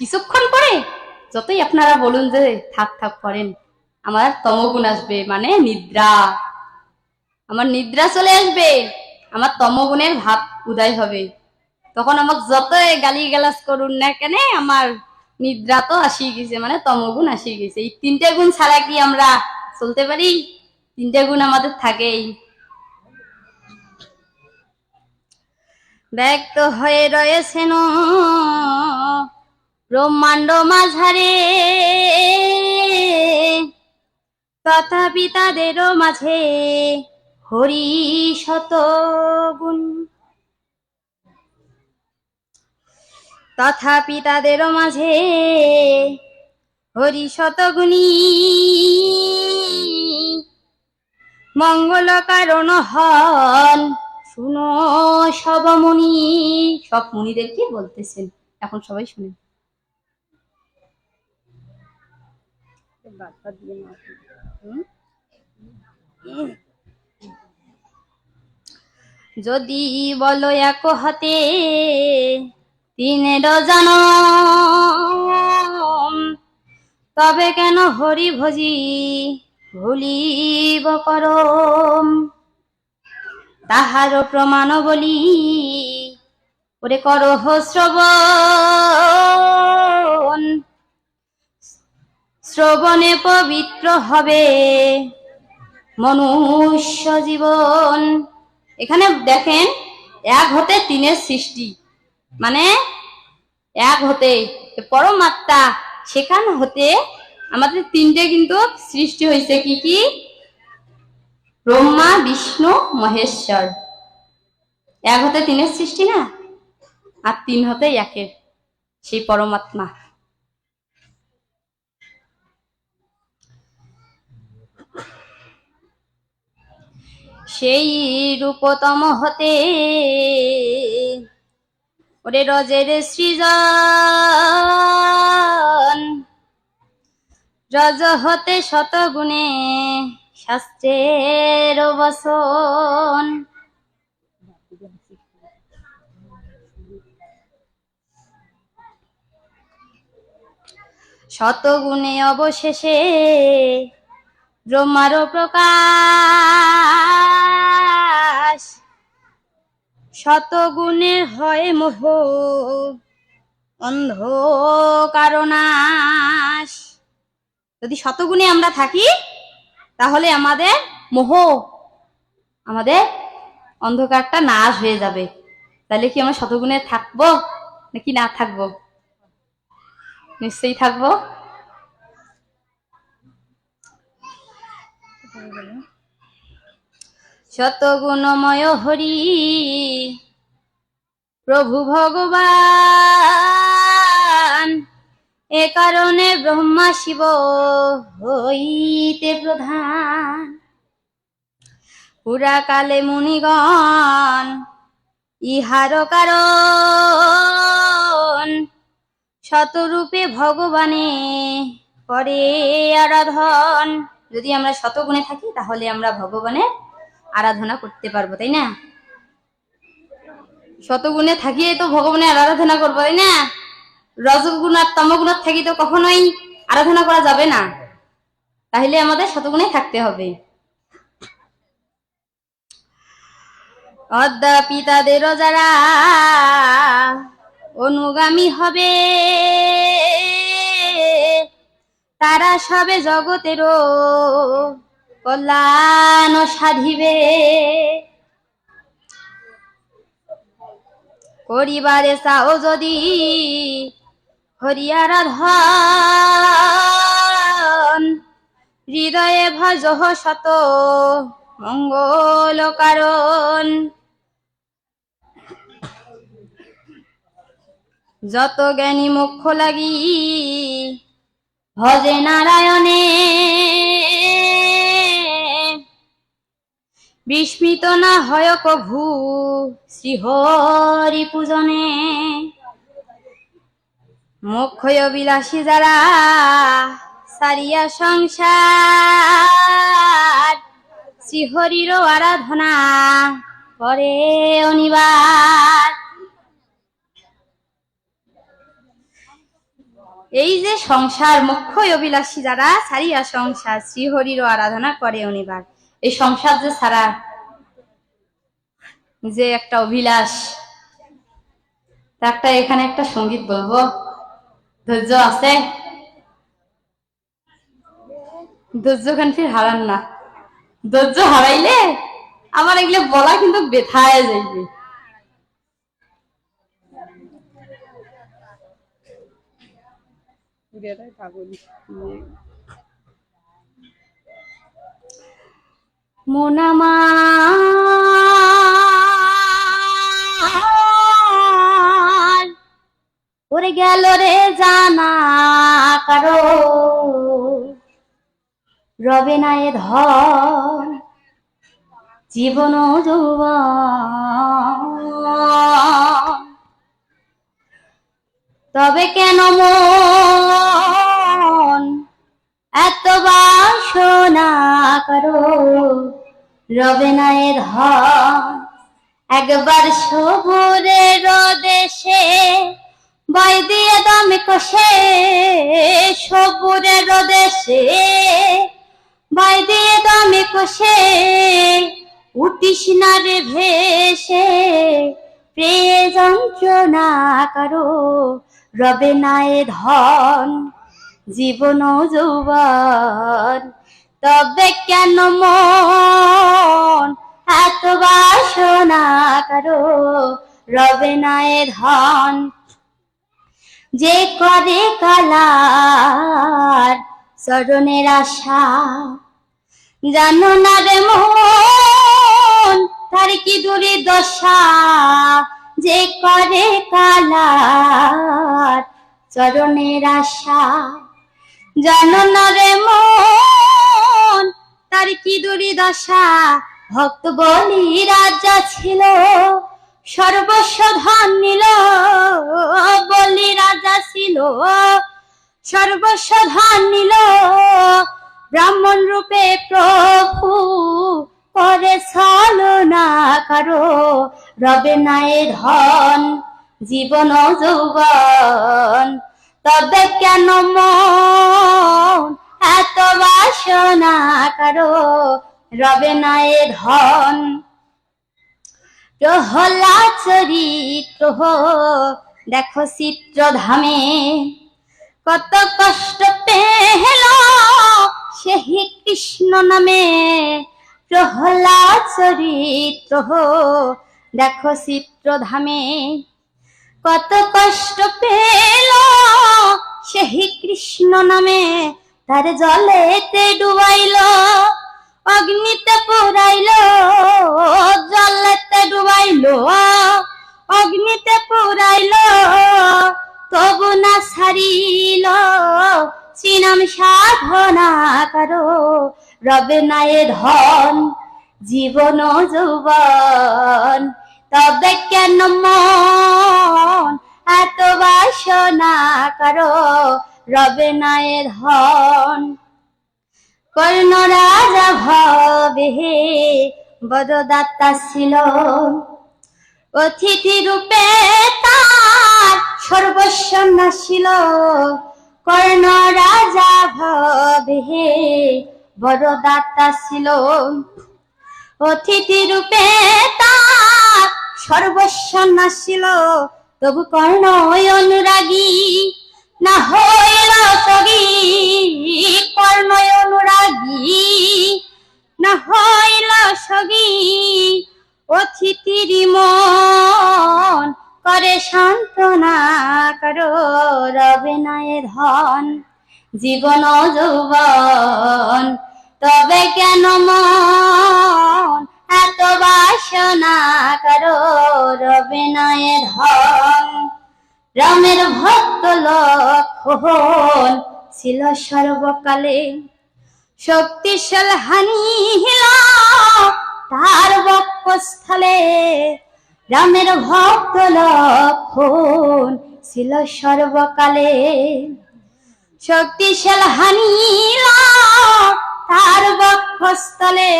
কিছুক্ষণ পরে যতই আপনারা বলুন যে, থাক থাক, করেন। আমার তমগুণ আসবে মানে নিদ্রা। আমার নিদ্রা চলে আসবে। আমার তমগুণের ভাব উদয় হবে। তখন আমাকে যতই গালি গালাজ করুন না কেন, আমার নিদ্রা তো আসিয়ে গেছে মানে তমগুণ আসিয়ে গেছে। এই তিনটে গুণ ছাড়া কি আমরা চলতে পারি? তিনটে গুণ আমাদের থাকেই। ব্যক্ত হয়ে রয়েছেন ব্রহ্মাণ্ড মাঝারে। তথাপি তাদেরও মাঝে হরি শত গুণ তথাপি তাদেরও মাঝে হরি শতগুণী। মঙ্গল কারণ হন, শুনো সব মুনি। সব মুনিদেরকে বলতেছেন? এখন সবাই যদি বলো এক হাতে তিনের জন তবে কেন হরি ভজি ভুলিব করম তাহার প্রমাণ বলি, ওরে করহ শ্রবণ। শ্রবণে পবিত্র হবে। মনুষ্য জীবন। এখানে দেখেন, এক হতে তিনের সৃষ্টি। মানে এক হতে পরমাত্মা, সেখান হতে আমাদের তিনটে কিন্তু সৃষ্টি হয়েছে কি কি? ব্রহ্মা, বিষ্ণু, মহেশ্বর। এক হতে তিনের সৃষ্টি না? আর তিন হতে একের, সেই পরমাত্মা। সেই রূপতম হতে। ওরে রজের সৃজন, রজ হতে শতগুণে শাস্ত্রের বসন। শতগুণে অবশেষে ব্রহ্মার প্রকাশ শতগুণের হয় মোহ। অন্ধ কারণাশ যদি শতগুণে আমরা থাকি, তাহলে আমাদের মোহ, আমাদের অন্ধকারটা নাশ হয়ে যাবে। তাহলে কি আমরা শতগুণে থাকব, নাকি না থাকব? নিশ্চয়ই থাকব। শতগুণময় হরি। প্রভু ভগবান, এ কারণে ব্রহ্মা শিব হইতে প্রধান। পুরা কালে মুনিগণ, ইহার কারণ শতরূপে ভগবানে করে আরাধন। যদি আমরা শতগুণে থাকি, তাহলে আমরা ভগবানের আরাধনা করতে পারব, তাই না? শতগুণে থাকিয়ে তো ভগবানের আরাধনা করব, তাই না? রজগুণ আর তমগুণার থাকি তো কখনোই আরাধনা করা যাবে না। তাহলে আমাদের শতগুণে থাকতে হবে। অদ্যাপি তাদেরও যারা অনুগামী হবে, তারা সবে জগতেরও কল্যাণ সাধিবে। করিবারে চাও যদি হরিয়ারাধন হৃদয়ে ভজ শত মঙ্গল কারণ। যত জ্ঞানী মুখ্য লাগি, ভজে নারায়ণে বিস্মিত না হয় কভু শ্রীহরি পূজনে। মুখ্য বিলাসী যারা সারিয়া সংসার শ্রীহরির আরাধনা করে অনিবার। এই যে সংসার মুখ্যই অভিলাষী যারা ছাড়িয়া সংসার শ্রীহরির আরাধনা করে অনিবার। এই সংসার যে ছাড়া যে একটা অভিলাষ একটা এখানে একটা সংগীত বলব। ধৈর্য আছে? ধৈর্য খান ফির হারান না? ধৈর্য হারাইলে আমার এগুলো বলা কিন্তু বেথায় যাইবে। মোনামার ওরে গেল রে জানা কারও। রবে না এ ধর জীবন যৌবন। তবে কেন মন এত বাসনা করো, রবে না এ একবার সবুরের দেশে বই দিয়ে দমে কষে সবুরের দেশে বই দিয়ে দমে কষে, উঠিস না রে ভেসে, প্রিয় যন্ত্রণা করো, রবে না এ ধন। জীবন যৌবন। তবে কেন মন এত বাসনা করো? রবে না এ ধন যে করে কালার চরণের আশা, জানো না রে মন, তার কি দূরে দশা যে করে কালার চরণের আশা জানো না রে মন, তার কি দুরিদশা? ভক্ত বলি রাজা ছিল সর্বস্ব ধন নিল বলি রাজা ছিল। সর্বস্ব ধন নিল ব্রাহ্মণ রূপে প্রভু পরে ছলনা কারও, রবে না এ ধন, জীবন যৌবন। তবে কেন মন এত বাসনা কারও? রবে না এ ধন। প্রহলা চরিত্র দেখো চিত্র ধামে কত কষ্ট পেল সেই কৃষ্ণ নামে। প্রহ্লাদ চরিত্র দেখো চিত্র ধামে কত কষ্ট পেল সেই কৃষ্ণ নামে তার জলেতে ডুবাইল, অগ্নিতে পুরাইল, জলেতে ডুবাইল, অগ্নিতে পুরাইল, তবু না ছাড়িল, চিনাম সাধনা করো রবে না এ ধন, জীবন যৌবন। তবে কেন মন এত বাসনা করো? রবে না এ ধন কর্ণ রাজা ভবে বড়দাতা ছিল অতিথি রূপে তার সর্বস্ব নাছিল কর্ণ রাজা ভবে বড়দাতা ছিল অতিথি রূপে সর্বস্ব নাছিল তবু কর্ণ ওই অনুরাগী। না হইল সগী কর্ণ অনুরাগী। না হইল সগী অতিথির মন। করে সান্ত্বনা করো রবে না এ ধন। জীবন যৌবন, তবে কেন মন? এত বাসনা করো রামের ভক্ত লক্ষণ ছিল সর্বকালে। শক্তিশাল হানি তার বক্ষস্থলে। রামের ভক্ত লক্ষণ ছিল সর্বকালে। শক্তিশাল হানি তার বক্ষস্থলে।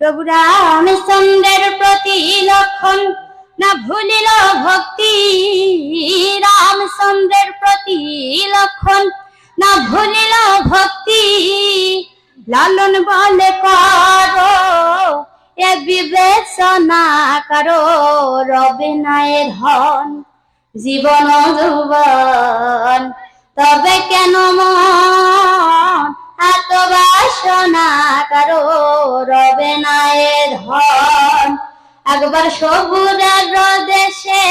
প্রভু রামচন্দ্রের প্রতি লক্ষণ না ভুলিল ভক্তি রামচন্দ্রের প্রতি লক্ষণ। না ভুলিল ভক্তি লালন বলে করো, এ বিবেচনা করো, রবে নায়ের ধন। জীবন যৌবন, তবে কেন মন? এত বাসনা কারও, রবে না এ ধন। একবার সবুরের দেশে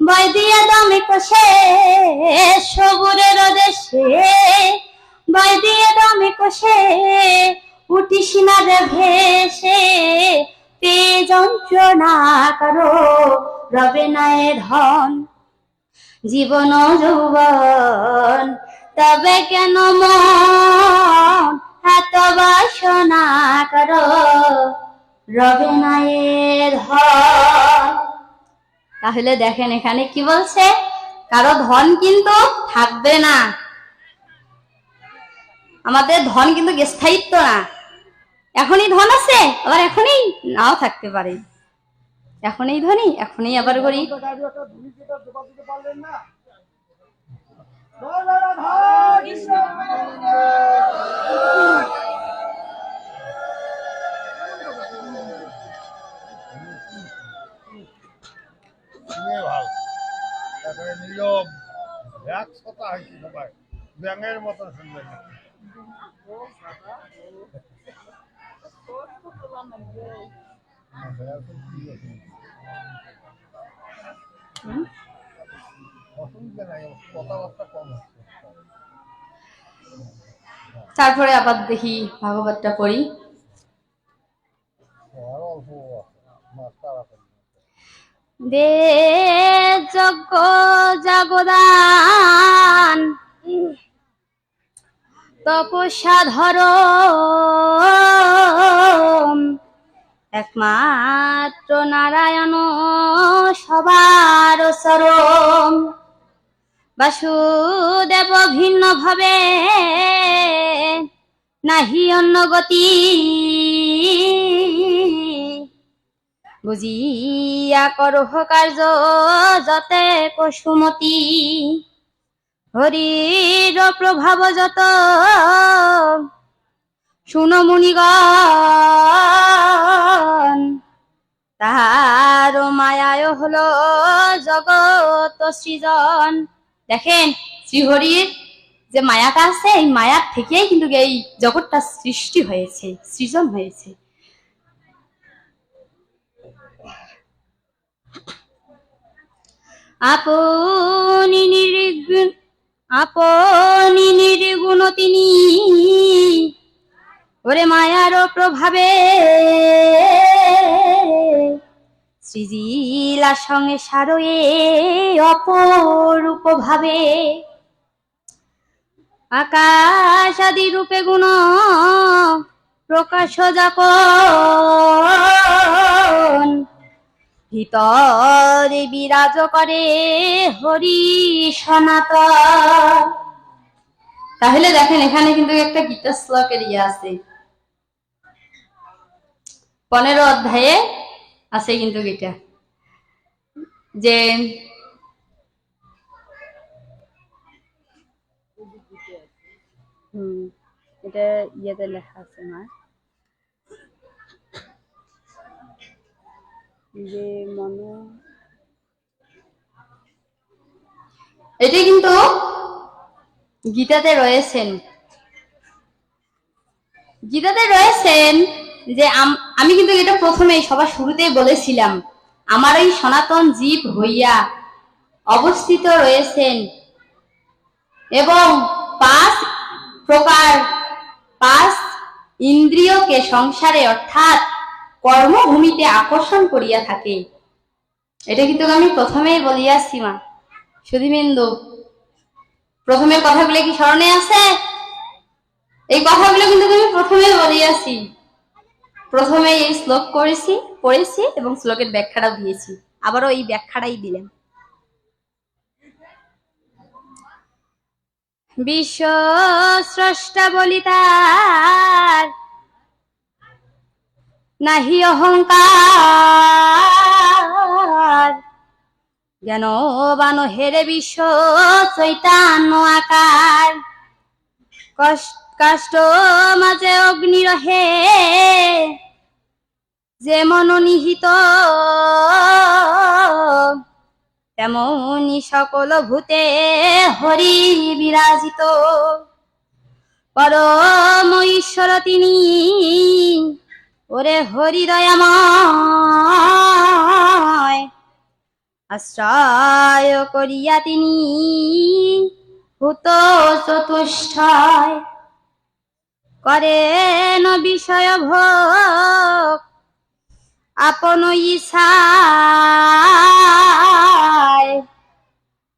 বই দিয়ে দমে কষে, সবুরের দেশে বই দিয়ে দমে কষে, উঠি সীমারে ভেসে। পে যন্ত্রণা কারও, রবে না এ ধন জীবন যৌবন, তবে কেন মন এত বাসনা করো? রবে না তাহলে দেখেন এখানে কি বলছে কারও ধন কিন্তু থাকবে না আমাদের ধন কিন্তু স্থায়িত্ব না এখনই ধন আছে আবার এখনই নাও থাকতে পারে এখনই ধনী এখনই আবার করি নিয়ে ভালো তারপরে নীরব একশত হাসি সবাই ব্যাঙের মতো তারপরে আবার দেখি ভাগবতটা পড়ি আছে দে যজ্ঞ জাগদান। তপস্যা ধর একমাত্র নারায়ণ সবার সরম বাসুদেব ভিন্ন ভাবে নাহি অন্য গতি। বুঝিয়া করহ কার্য যতে কসুমতি। হরির প্রভাব যত, শুনো তাহার মায়ায় হলো জগত সৃজন। দেখেন শ্রীহরির যে মায়াটা আছে, এই মায়ার থেকেই কিন্তু এই জগৎটা সৃষ্টি হয়েছে, সৃজন হয়েছে। আপনি নির্গুণ আপনি নির্গুণ তিনি ওরে মায়ার প্রভাবে সৃজিলা সঙ্গে সারয়ে অপরূপ ভাবে। আকাশ আদি রূপে গুণ প্রকাশ যখন ভিতরে বিরাজ করে হরি সনাতন। তাহলে দেখেন, এখানে কিন্তু একটা গীতা শ্লোকের ইয়ে আছে। পনেরো অধ্যায়ে আছে কিন্তু গীতা। যে এটা ইয়েতে লেখা আছে আমার যে মনো এটি কিন্তু গীতাতে রয়েছেন। গীতাতে রয়েছেন যে আমি কিন্তু এটা প্রথমেই সবার শুরুতেই বলেছিলাম আমার এই সনাতন জীব হইয়া অবস্থিত রয়েছেন এবং পাঁচ প্রকার, পাঁচ ইন্দ্রিয়কে সংসারে অর্থাৎ কর্মভূমিতে আকর্ষণ করিয়া থাকে। এটা কিন্তু আমি প্রথমেই বলিয়াছি, মা। সুধীবিন্দু, প্রথমে কথাগুলো কি স্মরণে আছে? এই কথাগুলো কিন্তু আমি প্রথমেই বলিয়াছি। প্রথমে এই শ্লোক করেছি, পড়েছি এবং শ্লোকের ব্যাখ্যাটাও দিয়েছি। আবারও এই ব্যাখ্যাটাই দিলেন বিশ্ব স্রষ্টা বলি তার নাহি অহংকার। জ্ঞানবান হেরে বিশ্ব চৈতান্য আকার। কষ্ট মাঝে অগ্নি রহে। যে মন নিহিত, তেমনি সকল ভূতে হরি বিরাজিত। পরম ঈশ্বর তিনি ওরে হরি দয়াময় আশ্রয় করিয়া তিনি ভূত চতুষ্ঠয়। করেন বিষয় ভোগ, আপন ইচ্ছায়।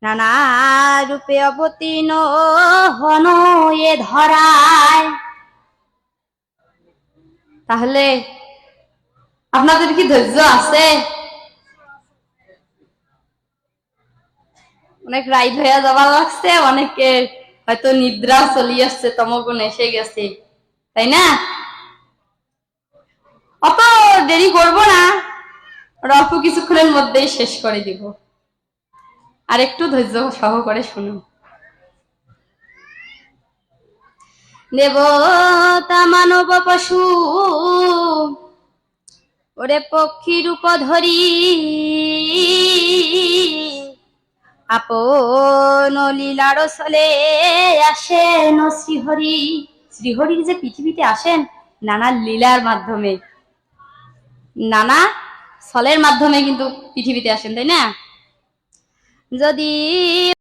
নানা রূপে অবতীর্ণ হন এ ধরায়। তাহলে আপনাদের কি ধৈর্য আছে? অনেক রাইড হয়ে যাবার লাগছে, অনেকে হয়তো নিদ্রা চলি আসছে, তমগুণ এসে গেছে, তাই না? অত দেরি করব না অল্প কিছুক্ষণের মধ্যেই শেষ করে দিব। আর একটু ধৈর্য সহকারে শুনুন। দেবতা মানব পশু। ওরে পক্ষী রূপ ধরি। আপন লীলার সলে আসেন শ্রীহরি। শ্রীহরির যে পৃথিবীতে আসেন নানা লীলার মাধ্যমে। নানা ছলের মাধ্যমে কিন্তু পৃথিবীতে আসেন, তাই না? যদি